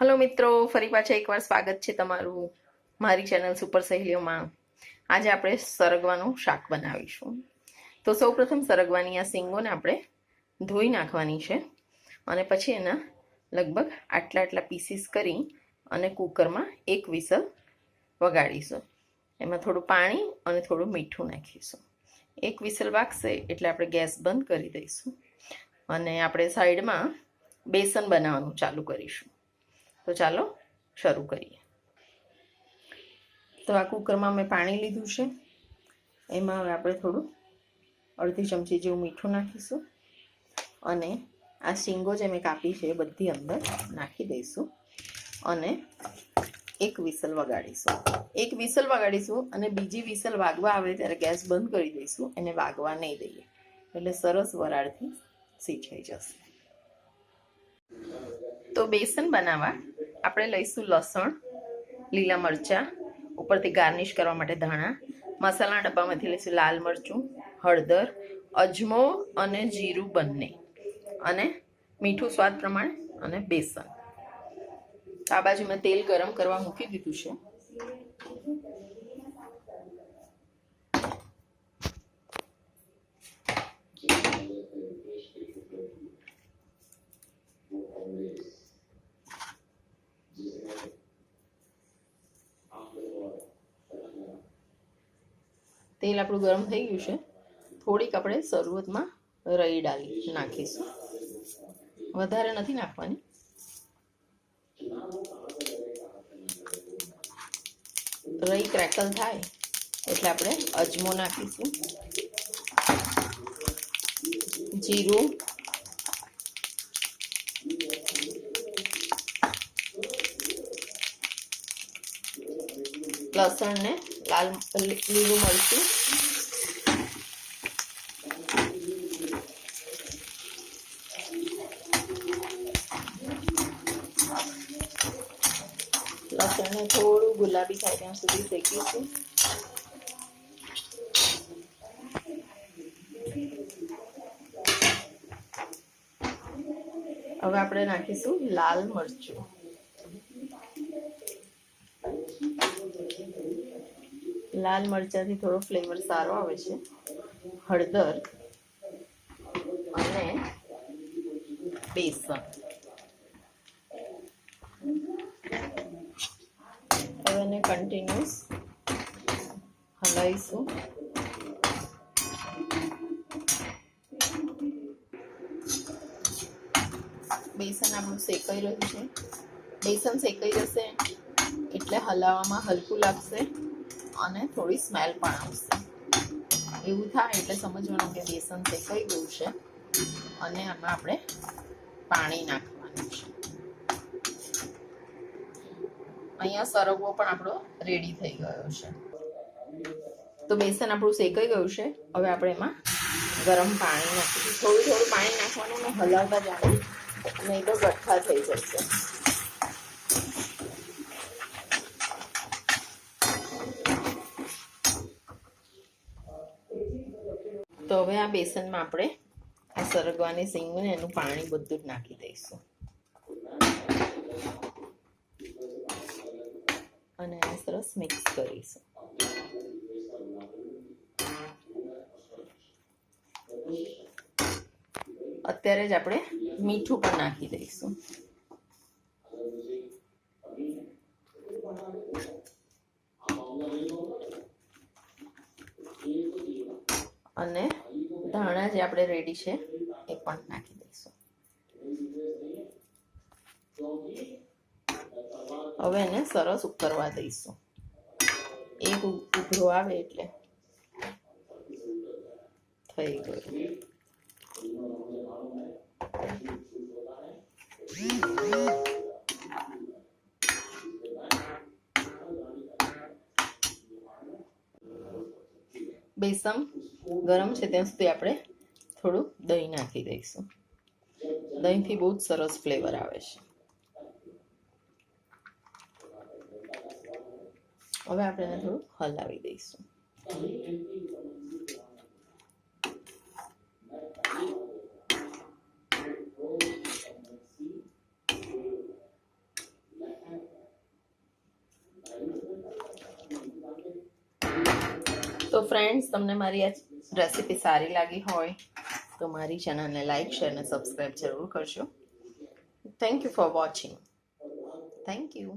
Hello મિત્રો, ફરી પાછા એકવાર સ્વાગત છે તમારું મારી ચેનલ સુપર સહેલીઓમાં આજે આપણે સરગવાનું શાક બનાવીશું. તો સૌપ્રથમ સરગવાની આ સિંગોને આપણે ધોઈ નાખવાની છે અને પછી એના લગભગ આટલા આટલા પીસીસ કરી અને કુકરમાં એક વિસલ વગાડીશું. એમાં થોડું પાણી અને થોડું મીઠું નાખીશું. એક વિસલ વાગશે એટલે આપણે ગેસ બંધ કરી દઈશું. અને આપણે સાઈડમાં બેસન બનાવવાનું ચાલુ કરીશું. તો ચાલો શરૂ કરીએ. તો આ કુકરમાં મેં પાણી લીધું છે. એમાં હવે આપણે થોડું અડધી ચમચી જેવું મીઠું નાખીશું અને આ શીંગો જે મેં કાપી છે એ બધી અંદર નાખી દઈશું અને એક વિસલ વગાડીશું. એક વિસલ વગાડીશું અને બીજી વિસલ વાગવા આવે ત્યારે ગેસ બંધ કરી દઈશું. એને વાગવા નહીં દઈએ. એટલે સરસ વરાળથી સીંચાઈ જશે. તો બેસન બનાવવા આપણે લઈશું લસણ, લીલા મરચાં, ઉપરથી ગાર્નિશ કરવા માટે ધાણા, મસાલાના ડબ્બામાંથી લઈશું લાલ મરચું, હળદર, અજમો અને જીરું બંને, અને મીઠું સ્વાદ પ્રમાણે અને બેસન. આ બાજુ મેં તેલ ગરમ કરવા મૂકી દીધું છે. તેલ આપણું ગરમ થઈ ગયું છે. થોડીક આપણે શરૂઆતમાં રઈ ડાલી નાખીશું. વધારે નથી નાખવાની. રઈ ક્રેકલ થાય એટલે આપણે અજમો નાખીશું. જીરું. લસણ ને લાલ લીલું મરચું. લસણને થોડું ગુલાબી થાય ત્યાં સુધી શેકીશું. હવે આપણે નાખીશું લાલ મરચું. લાલ મરચાંથી થોડો ફ્લેવર સારો આવે છે. હળદર અને બેસન. હવે એને કન્ટિન્યુઅસ હલાવીશું. બેસન આપણું શેકાઈ રહ્યું છે. બેસન શેકાઈ જશે એટલે હલાવવામાં હલકું લાગશે. અને થોડી સ્મેલ પણ આવશે. એવું થાય એટલે સમજવાનું કે બેસન શેકાઈ ગયું છે? અને આમાં આપણે પાણી નાખવાનું છે. અહીંયા સરગવો પણ આપણો રેડી થઈ ગયો છે. તો બેસન આપણું શેકાઈ ગયું છે. હવે આપણે એમાં ગરમ પાણી નાખીશું. થોડું થોડું પાણી નાખવાનું હલાવતા જવાનું. નહીં તો ગઠ્ઠા થઈ જશે તો આ બેસનમાં આપણે આ સરગવાની સિંગને એનું પાણી બધું જ નાખી દઈશું. અને એને સરસ મિક્સ કરીશું. અત્યારે જ આપણે મીઠું પણ નાખી દઈશું અને ધાણા જે આપણે રેડી છે, એ પણ નાખી દઈશું. હવે એને સરસ ઉકરવા દઈશું. એક ઉભરો આવે એટલે. થઈ ગયું. બેસન. ગરમ છે, ત્યાં સુધી આપણે થોડું દહીં નાખી દઈશું. દહીંથી બહુ જ સરસ ફ્લેવર આવે છે. હવે આપણે એને થોડું હલાવી દઈશું. તો ફ્રેન્ડ્સ તમને મારી આ રેસીપી સારી લાગી હોય તો મારી ચેનલને લાઈક, શેર અને સબસ્ક્રાઈબ જરૂર કરજો. Thank you for watching thank you